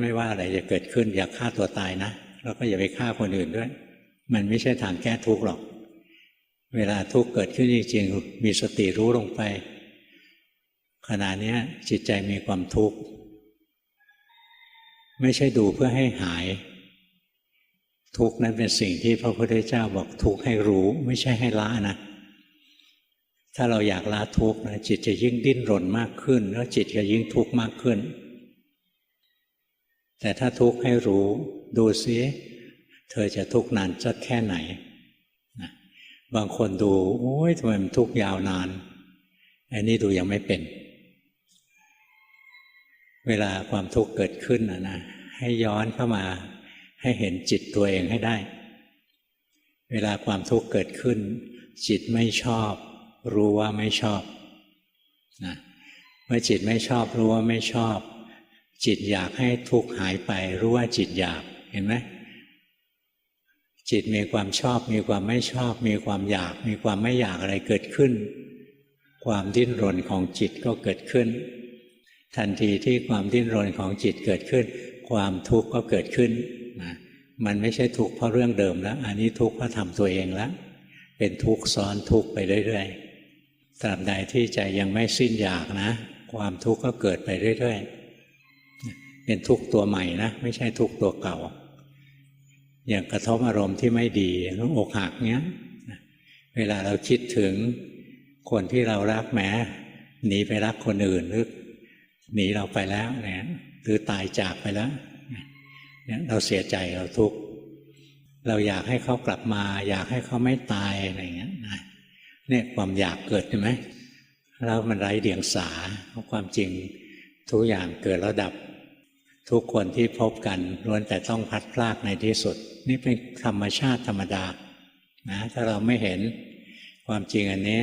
ไม่ว่าอะไรจะเกิดขึ้นอย่าฆ่าตัวตายนะแล้วก็อย่าไปฆ่าคนอื่นด้วย มันไม่ใช่ทางแก้ทุกข์หรอก เวลาทุกข์เกิดขึ้นจริงๆมีสติรู้ลงไป ขณะนี้จิตใจมีความทุกข์ไม่ใช่ดูเพื่อให้หาย ทุกข์นั้นเป็นสิ่งที่พระพุทธเจ้าบอกทุกข์ให้รู้ ไม่ใช่ให้ละนะถ้าเราอยากละทุกข์นะจิตจะยิ่งดิ้นรนมากขึ้น แล้วจิตจะยิ่งทุกข์มากขึ้น แต่ถ้าทุกข์ให้รู้ดูซิเธอจะทุกข์นานสักแค่ไหนนะบางคนดู โอ้ยทำไมมันทุกข์ยาวนานอันนี้ดูยังไม่เป็น เวลาความทุกข์เกิดขึ้นนะนะให้ย้อนเข้ามาให้เห็นจิตตัวเองให้ได้ เวลาความทุกข์เกิดขึ้น จิตไม่ชอบ รู้ว่าไม่ชอบนะเมื่อจิตไม่ชอบรู้ว่าไม่ชอบ จิตอยากให้ทุกข์หายไปรู้ว่าจิตอยากเห็นไหมจิตมีความชอบ มีความไม่ชอบ มีความอยาก มีความไม่อยากอะไรเกิดขึ้น ความดิ้นรนของจิตก็เกิดขึ้น ทันทีที่ความดิ้นรนของจิตเกิดขึ้น ความทุกข์ก็เกิดขึ้นนะมันไม่ใช่ทุกข์เพราะเรื่องเดิมแล้ว อันนี้ทุกข์เพราะทำตัวเองแล้วเป็นทุกข์ซ้อนทุกข์ไปเรื่อยๆตราบใดที่ใจยังไม่สิ้นอยากนะ ความทุกข์ก็เกิดไปเรื่อยๆ เป็นทุกตัวใหม่นะไม่ใช่ทุกตัวเก่า อย่างกระทบอารมณ์ที่ไม่ดีต้องอกหักเนี้ยเวลาเราคิดถึงคนที่เรารักแม้หนีไปรักคนอื่นหรือหนีเราไปแล้วเนี่ยหรือตายจากไปแล้วเนี่ยเราเสียใจเราทุกข์เราอยากให้เขากลับมา อยากให้เขาไม่ตายอะไรเงี้ยเนี่ยความอยากเกิดใช่ไหมแล้วมันไร้เดียงสาเพราะความจริงทุกอย่างเกิดแล้วดับ ทุกคนที่พบกันล้วนแต่ต้องพัดพลากในที่สุด นี่เป็นธรรมชาติธรรมดานะถ้าเราไม่เห็นความจริงอันนี้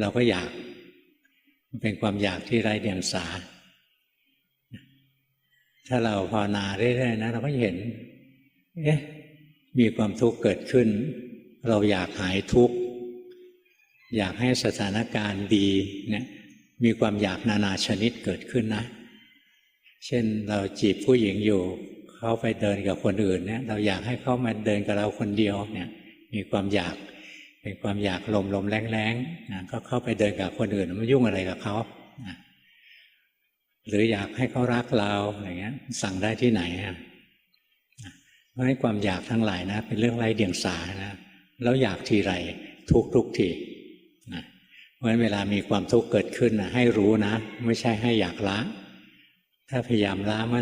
เราก็อยากมันเป็นความอยากที่ไร้เดียงสา ถ้าเราภาวนาเรื่อยๆนะเราก็เห็น เอ๊ะมีความทุกข์เกิดขึ้น เราอยากหายทุกข์ อยากให้สถานการณ์ดีเนี่ยมีความอยากนานาชนิดเกิดขึ้นนะ เช่นเราจีบผู้หญิงอยู่เขาไปเดินกับคนอื่นเนี่ย เราอยากให้เขามาเดินกับเราคนเดียวเนี่ย มีความอยากเป็นความอยากลมลมแรงแรงนะก็เข้าไปเดินกับคนอื่นมันยุ่งอะไรกับเขานะหรืออยากให้เขารักเราอะไรเงี้ย สั่งได้ที่ไหนอะเพราะให้ความอยากทั้งหลายนะ เป็นเรื่องไร้เดียงสานะแล้วอยากทีไรทุกทุกทีนะเพราะฉะนั้นเวลามีความทุกข์เกิดขึ้นนะให้รู้นะ ไม่ใช่ให้อยากละ ถ้าพยายามละเมื่อไหร่